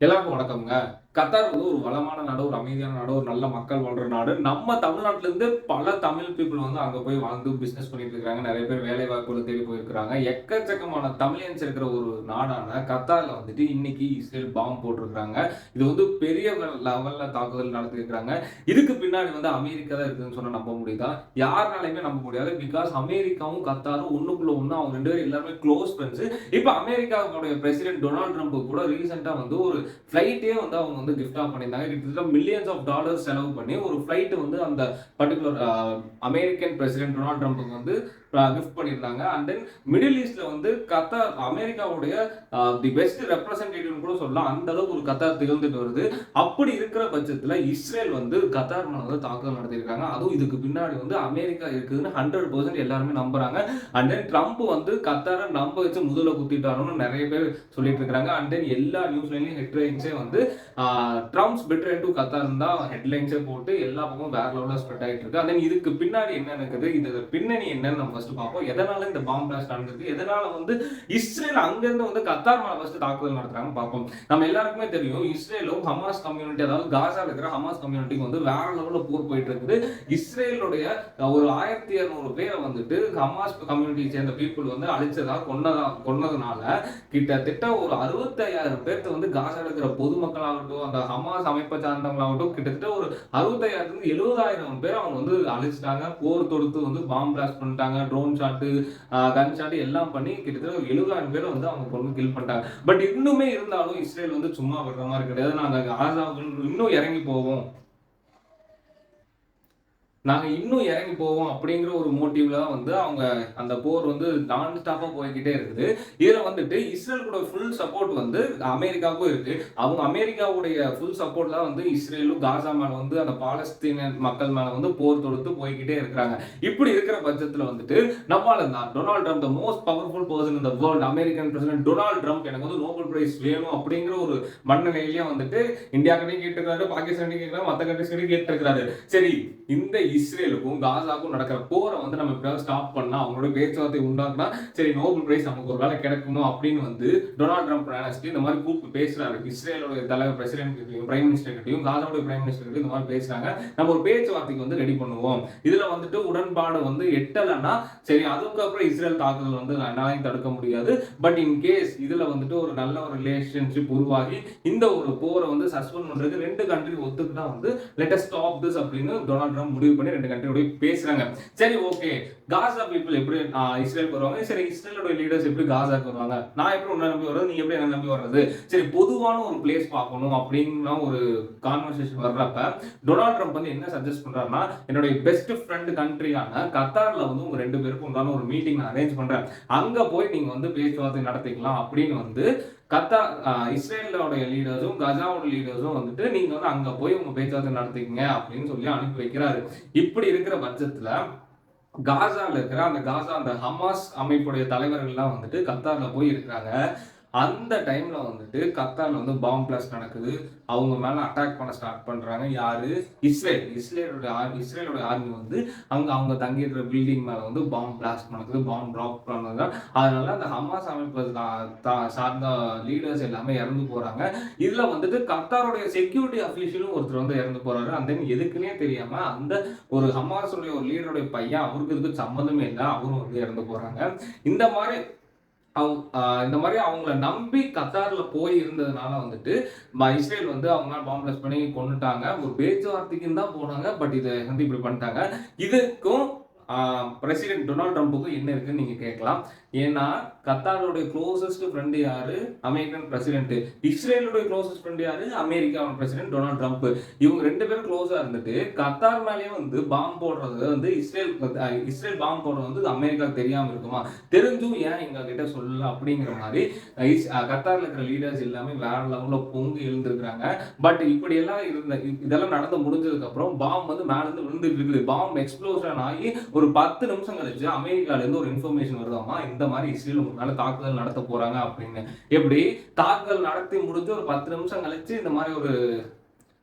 எல்லாருக்கும் வணக்கம்ங்க. கத்தார் வந்து ஒரு வளமான நாடு ஒரு அமைதியான நாடு ஒரு நல்ல மக்கள் வாழ்ற நாடு. நம்ம தமிழ்நாட்டிலேருந்து பல தமிழ் பீப்புள் வந்து அங்கே போய் வாழ்ந்து பிஸ்னஸ் பண்ணிட்டு இருக்காங்க நிறைய பேர் வேலை வாய்ப்புகளை தேடி போயிருக்கிறாங்க. எக்கச்சக்கமான தமிழியன்ஸ் இருக்கிற ஒரு நாடான கத்தாரில் வந்துட்டு இன்னைக்கு இஸ்ரேல் பாம்பு போட்டிருக்கிறாங்க. இது வந்து பெரிய லெவலில் தாக்குதல் நடத்திருக்கிறாங்க இதுக்கு பின்னாடி வந்து அமெரிக்கா தான் இருக்குதுன்னு சொன்னால் நம்ப முடியுதா? யாருனாலையுமே நம்ப முடியாது. பிகாஸ் அமெரிக்காவும் கத்தாரும் ஒன்றுக்குள்ளே ஒன்று அவங்க ரெண்டு பேரும் எல்லாருமே க்ளோஸ் ஃப்ரெண்ட்ஸ் இப்போ அமெரிக்காவுடைய பிரசிடென்ட் டொனால்ட் ட்ரம்ப் கூட ரீசெண்டாக வந்து ஒரு ஃப்ளைட்டே வந்து அவங்க வந்து கிஃப்டாக பண்ணியிருந்தாங்க. கிட்டத்தட்ட மில்லியன்ஸ் ஆஃப் டாலர்ஸ் செலவு பண்ணி ஒரு ஃப்ளைட் வந்து அந்த பர்டிகுலர் அமெரிக்கன் பிரசிடென்ட் டொனால்ட் ட்ரம்ப்புக்கு வந்து கிஃப்ட் பண்ணியிருந்தாங்க. அண்ட் தென் மிடில் ஈஸ்டில் வந்து கத்தார் அமெரிக்காவுடைய தி பெஸ்ட் ரெப்ரசன்டேட்டிவ் கூட சொல்லலாம். அந்த அளவுக்கு ஒரு கத்தார் திகழ்ந்துட்டு வருது. அப்படி இருக்கிற பட்சத்தில் இஸ்ரேல் வந்து கத்தார் மேலே வந்து தாக்குதல் நடத்தியிருக்காங்க. அதுவும் இதுக்கு பின்னாடி வந்து அமெரிக்கா இருக்குதுன்னு ஹண்ட்ரட் பர்சன்ட் எல்லாருமே நம்புறாங்க. அண்ட் தென் ட்ரம்ப் வந்து கத்தாரை நம்ப வச்சு முதல்ல குத்திட்டாருன்னு நிறைய பேர் சொல்லிட்டு இருக்காங்க அண்ட் தென் எல்லா நியூஸ்லையும் ஹெட்லைன்ஸே வந்து ட்ரம்ப்ஸ் பெட்டர் டு கத்தார் தான் ஹெட்லைன்ஸே போட்டு எல்லா பக்கமும் வேற லெவலில் ஸ்ப்ரெட் ஆகிட்டு இருக்கு. அதன் இதுக்கு பின்னாடி என்ன இருக்குது இது பின்னணி என்னன்னு நம்ம ஃபர்ஸ்ட் பார்ப்போம். எதனால இந்த பாம்பு பிளாஸ்ட் நடந்திருக்கு எதனால வந்து இஸ்ரேல் அங்கேருந்து வந்து கத்தார் மேலே ஃபர்ஸ்ட் தாக்குதல் நடத்துறாங்க பார்ப்போம். நம்ம எல்லாருக்குமே தெரியும் இஸ்ரேலும் ஹமாஸ் கம்யூனிட்டி அதாவது காசா இருக்கிற ஹமாஸ் கம்யூனிட்டிக்கு வந்து வேற லெவலில் போர் போயிட்டு இருக்குது. இஸ்ரேலுடைய ஒரு ஆயிரத்தி இரநூறு பேரை வந்துட்டு ஹமாஸ் கம்யூனிட்டியை சேர்ந்த பீப்புள் வந்து அழிச்சதா கொன்னதா கொன்னதுனால கிட்டத்தட்ட ஒரு அறுபத்தையாயிரம் பேர்த்த வந்து காசா இருக்கிற பொதுமக்களாகட்டும் அந்த ஹமாஸ் அமைப்பை சார்ந்தவங்களாகட்டும் கிட்டத்தட்ட ஒரு அறுபத்தாயிரத்துலேருந்து எழுபதாயிரம் பேர் அவங்க வந்து அழிச்சிட்டாங்க. போர் தொடுத்து வந்து பாம்பு பிளாஸ்ட் பண்ணிட்டாங்க. ட்ரோன் ஷாட்டு கன் ஷாட்டு எல்லாம் பண்ணி கிட்டத்தட்ட ஒரு எழுபதாயிரம் பேர் வந்து அவங்க கொண்டு கில் பண்ணிட்டாங்க. பட் இன்னுமே இருந்தாலும் இஸ்ரேல் வந்து சும்மா விடுற மாதிரி கிடையாது. நாங்கள் ஆசாவுக்கு இன்னும் இறங்கி போவோம் நாங்கள் இன்னும் இறங்கி போவோம் அப்படிங்கிற ஒரு மோட்டிவ்ல தான் வந்து அவங்க அந்த போர் வந்து நான் ஸ்டாப்பாக போய்கிட்டே இருக்குது. இதில் வந்துட்டு இஸ்ரேல் கூட ஃபுல் சப்போர்ட் வந்து அமெரிக்காவுக்கும் இருக்கு. அவங்க அமெரிக்காவுடைய ஃபுல் சப்போர்ட் தான் வந்து இஸ்ரேலும் காசா மேலே வந்து அந்த பாலஸ்தீன மக்கள் மேலே வந்து போர் தொடுத்து போய்கிட்டே இருக்கிறாங்க. இப்படி இருக்கிற பட்சத்தில் வந்துட்டு நம்மளால தான் Donald Trump the most powerful person இந்த world American president Donald Trump எனக்கு வந்து நோபல் பிரைஸ் வேணும் அப்படிங்கிற ஒரு மனநிலையிலேயே வந்துட்டு இந்தியா கேட்டுருக்காரு பாகிஸ்தான் கேட்கிறாரு மற்ற கண்ட்ரிஸ் கிட்டையும் கேட்டுருக்காரு சரி இந்த இஸ்ரேலுக்கும் காசாக்கும் நடக்கிற போரை வந்து நம்ம எப்படியாவது ஸ்டாப் பண்ணால் அவங்களோட பேச்சுவார்த்தை உண்டாக்குனா சரி நோபல் பிரைஸ் நமக்கு ஒரு வேலை கிடைக்கணும் அப்படின்னு வந்து டொனால்ட் ட்ரம்ப் நினைச்சிட்டு இந்த மாதிரி கூப்பிட்டு பேசுறாரு. இஸ்ரேலோட தலைவர் பிரசிடென்ட் கிட்டையும் பிரைம் மினிஸ்டர் கிட்டையும் காசாவுடைய பிரைம் மினிஸ்டர் கிட்டையும் இந்த மாதிரி பேசுறாங்க. நம்ம ஒரு பேச்சுவார்த்தைக்கு வந்து ரெடி பண்ணுவோம். இதுல வந்துட்டு உடன்பாடு வந்து எட்டலைன்னா சரி அதுக்கப்புறம் இஸ்ரேல் தாக்குதல் வந்து என்னாலையும் தடுக்க முடியாது. பட் இன் கேஸ் இதுல வந்துட்டு ஒரு நல்ல ஒரு ரிலேஷன்ஷிப் உருவாகி இந்த ஒரு போரை வந்து சஸ்பெண்ட் பண்றதுக்கு ரெண்டு கண்ட்ரி ஒத்துக்கிட்டா வந்து லெட்டஸ்ட் ஸ்டாப் திஸ் அப்படின்னு டொனால்ட் ட்ரம்ப் முடிவு பண்ணி ரெண்டு கண்ட்ரியோடய பேசுறாங்க. சரி ஓகே காசா பீப்புள் எப்படி இஸ்ரேல் வருவாங்க சரி இஸ்ரேலோட லீடர்ஸ் எப்படி காசாக்கு வருவாங்க? நான் எப்படி உன்ன நம்பி வர்றது? நீ எப்படி என்ன நம்பி வர்றது? சரி பொதுவான ஒரு பிளேஸ் பார்க்கணும் அப்படின்னா ஒரு கான்வர்சேஷன் வர்றப்ப டொனால்ட் ட்ரம்ப் வந்து என்ன சஜஸ்ட் பண்றாருன்னா என்னுடைய பெஸ்ட் ஃப்ரெண்ட் கண்ட்ரியான கத்தாரில் வந்து உங்க ரெண்டு பேருக்கும் உண்டான ஒரு மீட்டிங் நான் அரேஞ்ச் பண்றேன். அங்க போய் நீங்க வந்து பேச்சுவார்த்தை நடத்திக்கலாம் அப்படின்னு வந்து கத்தா இஸ்ரேலோடைய லீடர்ஸும் கஜாவோட லீடர்ஸும் வந்துட்டு நீங்க வந்து அங்க போய் உங்க பேச்சுவார்த்தை நடத்திக்கங்க அப்படின்னு சொல்லி அனுப்பி வைக்கிறாரு. இப்படி இருக்கிற பட்சத்துல காசால இருக்கிற அந்த காசா அந்த ஹமாஸ் அமைப்புடைய தலைவர்கள்லாம் வந்துட்டு கத்தார்ல போய் இருக்கிறாங்க. அந்த டைம்ல வந்துட்டு கத்தார்ல வந்து பாம்பு பிளாஸ்ட் நடக்குது. அவங்க மேல அட்டாக் பண்ண ஸ்டார்ட் பண்றாங்க. யாரு? இஸ்ரேல். இஸ்ரேலோட ஆர்மி இஸ்ரேலோட ஆர்மி வந்து அங்க அவங்க தங்கிடுற பில்டிங் மேல வந்து பாம்பு பிளாஸ்ட் நடக்குது. பாம்பு ட்ராப் பண்ணது அதனால அந்த ஹமாஸ் அமைப்பு சார்ந்த லீடர்ஸ் எல்லாமே இறந்து போறாங்க. இதுல வந்துட்டு கத்தாரோடைய செக்யூரிட்டி அஃபீஷியலும் ஒருத்தர் வந்து இறந்து போறாரு. அந்த எதுக்குன்னே தெரியாம அந்த ஒரு ஹமாஸுடைய ஒரு லீடருடைய பையன் அவருக்கு இதுக்கு சம்மந்தமே இல்லை. அவரும் வந்து இறந்து போறாங்க. இந்த மாதிரி அவங்க இந்த மாதிரி அவங்கள நம்பி கத்தாரில் போய் இருந்ததுனால வந்துட்டு இஸ்ரேல் வந்து அவங்க பாம்பிளஸ் பண்ணி கொண்டுட்டாங்க ஒரு பேச்சுவார்த்தைக்குன்னு தான் போனாங்க பட் இதை வந்து இப்படி பண்ணிட்டாங்க. இதுக்கும் பிரசிடென்ட் டொனால்ட் ட்ரம்ப்புக்கும் என்ன இருக்குன்னு நீங்க கேட்கலாம். ஏன்னா கத்தாரோடைய க்ளோசஸ்ட் ஃப்ரெண்டு யாரு? அமெரிக்கன் பிரசிடென்ட் இஸ்ரேலுடைய க்ளோசஸ்ட் ஃப்ரெண்ட் யாரு? அமெரிக்காவோட பிரசிடென்ட் டொனால்ட் ட்ரம்ப். இவங்க ரெண்டு பேரும் க்ளோஸா இருந்துட்டு கத்தார் மேலேயே வந்து பாம்பு போடுறது வந்து இஸ்ரேல் இஸ்ரேல் பாம்பு போடுறது வந்து அமெரிக்காவுக்கு தெரியாம இருக்குமா? தெரிஞ்சும் ஏன் எங்க கிட்ட சொல்லல அப்படிங்கிற மாதிரி கத்தாரில் கத்தார்ல இருக்கிற லீடர்ஸ் எல்லாமே வேற லெவல்ல பொங்கி எழுந்திருக்கிறாங்க. பட் இப்படி எல்லாம் இருந்த இதெல்லாம் நடந்து முடிஞ்சதுக்கு அப்புறம் பாம்பு வந்து மேல இருந்து விழுந்துட்டு இருக்குது. பாம்பு எக்ஸ்ப்ளோஷன் ஆகி ஒரு பத்து நிமிஷம் கழிச்சு அமெரிக்கால இருந்து ஒரு இன்ஃபர்மேஷன் வருதாமா இந்த மாதிரி இஸ்ரேல் உங்க தாக்குதல் நடத்த போறாங்க அப்படின்னு. எப்படி? தாக்குதல் நடத்தி முடிஞ்சு ஒரு பத்து நிமிஷம் கழிச்சு இந்த மாதிரி ஒரு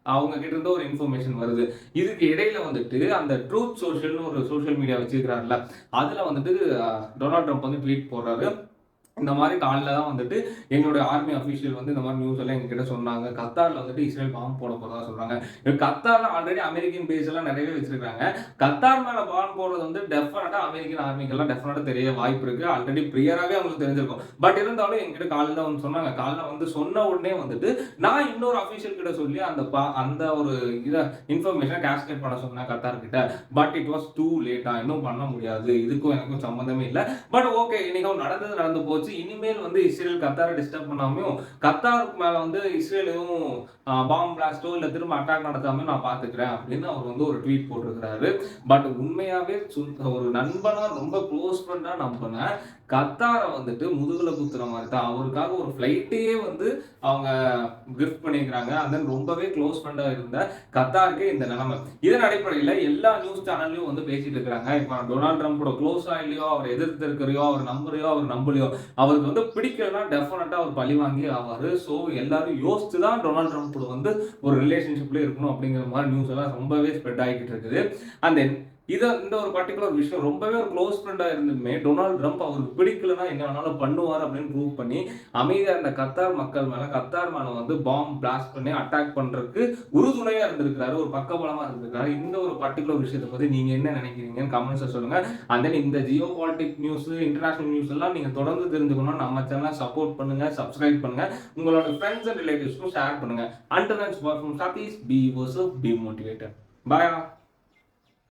அவங்க கிட்ட இருந்து ஒரு இன்ஃபர்மேஷன் வருது. இதுக்கு இடையில வந்துட்டு அந்த ட்ரூத் சோஷியல்னு ஒரு சோஷியல் மீடியா வச்சிருக்கிறாருல அதுல வந்துட்டு டொனால்ட் ட்ரம்ப் வந்து ட்வீட் போடுறாரு. இந்த மாதிரி காலைல தான் வந்துட்டு எங்களுடைய ஆர்மி அஃபீஷியல் வந்து இந்த மாதிரி நியூஸ் எல்லாம் எங்ககிட்ட சொன்னாங்க. கத்தாரில் வந்துட்டு இஸ்ரேல் பாம்பு போட போகிறதா சொல்கிறாங்க கத்தாரில் ஆல்ரெடி அமெரிக்கன் பேஸ் எல்லாம் நிறையவே வச்சிருக்காங்க. கத்தார் மேலே பாம்பு போடுறது வந்து டெஃபினட்டாக அமெரிக்கன் ஆர்மிக்கெல்லாம் டெஃபினட்டாக தெரிய வாய்ப்பு இருக்குது ஆல்ரெடி ப்ரியராகவே அவங்களுக்கு தெரிஞ்சிருக்கும். பட் இருந்தாலும் எங்ககிட்ட காலையில் தான் வந்து சொன்னாங்க. காலைல வந்து சொன்ன உடனே வந்துட்டு நான் இன்னொரு அஃபீஷியல் கிட்ட சொல்லி அந்த பா அந்த ஒரு இதை இன்ஃபர்மேஷனை கேஸ்கேட் பண்ண சொன்னேன் கத்தார் கிட்ட. பட் இட் வாஸ் டூ லேட்டாக இன்னும் பண்ண முடியாது. இதுக்கும் எனக்கும் சம்மந்தமே இல்லை. பட் ஓகே இன்னைக்கு நடந்தது நடந்து போச்சு. இனிமேல் வந்து இஸ்ரேல் கத்தாரை டிஸ்டர்ப் பண்ணாமையும் கத்தாருக்கு மேலே வந்து இஸ்ரேல் எதுவும் பாம்பு பிளாஸ்டோ இல்லை திரும்ப அட்டாக் நடத்தாமல் நான் பார்த்துக்கிறேன் அப்படின்னு அவர் வந்து ஒரு ட்வீட் போட்டிருக்கிறாரு. பட் உண்மையாகவே ஒரு நண்பனாக ரொம்ப க்ளோஸ் ஃப்ரெண்டாக நம்பினேன் கத்தாரை வந்துட்டு முதுகில் குத்துற மாதிரி தான் அவருக்காக ஒரு ஃப்ளைட்டையே வந்து அவங்க கிஃப்ட் பண்ணியிருக்கிறாங்க. அந்த தென் ரொம்பவே க்ளோஸ் ஃப்ரெண்டாக இருந்த கத்தாருக்கே இந்த நிலைமை. இதன் அடிப்படையில் எல்லா நியூஸ் சேனல்லையும் வந்து பேசிட்டு இருக்கிறாங்க. இப்போ டொனால்ட் ட்ரம்ப்போட க்ளோஸா இல்லையோ அவர் எதிர்த்து இருக்கிறையோ அவர் நம்புறையோ அவர் நம்பலையோ அவருக்கு வந்து பிடிக்கலன்னா டெஃபினட்டாக அவர் பழி வாங்கி ஆவாரு. ஸோ எல்லாரும் யோசித்து தான் டொனால்ட் ட்ரம்ப் வந்து ஒரு ரிலேஷன்ஷிப்லேயே இருக்கணும் அப்படிங்கிற மாதிரி நியூஸ் எல்லாம் ரொம்பவே ஸ்ப்ரெட் ஆகிட்டு இருக்குது. அண்ட் தென் இதை இந்த ஒரு பர்டிகுலர் விஷயம் ரொம்பவே ஒரு க்ளோஸ் ஃப்ரெண்டாக இருந்துமே டொனால்ட் ட்ரம்ப் அவருக்கு பிடிக்கலன்னா என்ன வேணாலும் பண்ணுவார் அப்படின்னு ப்ரூவ் பண்ணி அமைதியாக இருந்த கத்தார் மக்கள் மேலே கத்தார் மேலே வந்து பாம்பு பிளாஸ்ட் பண்ணி அட்டாக் பண்ணுறதுக்கு உறுதுணையாக இருந்திருக்கிறாரு ஒரு பக்கபலமாக இருந்திருக்காரு இந்த ஒரு பர்டிகுலர் விஷயத்தை பற்றி நீங்கள் என்ன நினைக்கிறீங்கன்னு கமெண்ட்ஸை சொல்லுங்கள் அண்ட் தென் இந்த geo politic news international news எல்லாம் நீங்கள் தொடர்ந்து தெரிஞ்சுக்கணும் நம்ம சேனலை சப்போர்ட் பண்ணுங்கள் சப்ஸ்கிரைப் பண்ணுங்கள் உங்களோட ஃப்ரெண்ட்ஸ் அண்ட் ரிலேட்டிவ்ஸ்க்கும் ஷேர் பண்ணுங்கள் அண்ட் தென் சதீஷ் பி வர்ஸ் பி மோட்டிவேட்டர் பாயா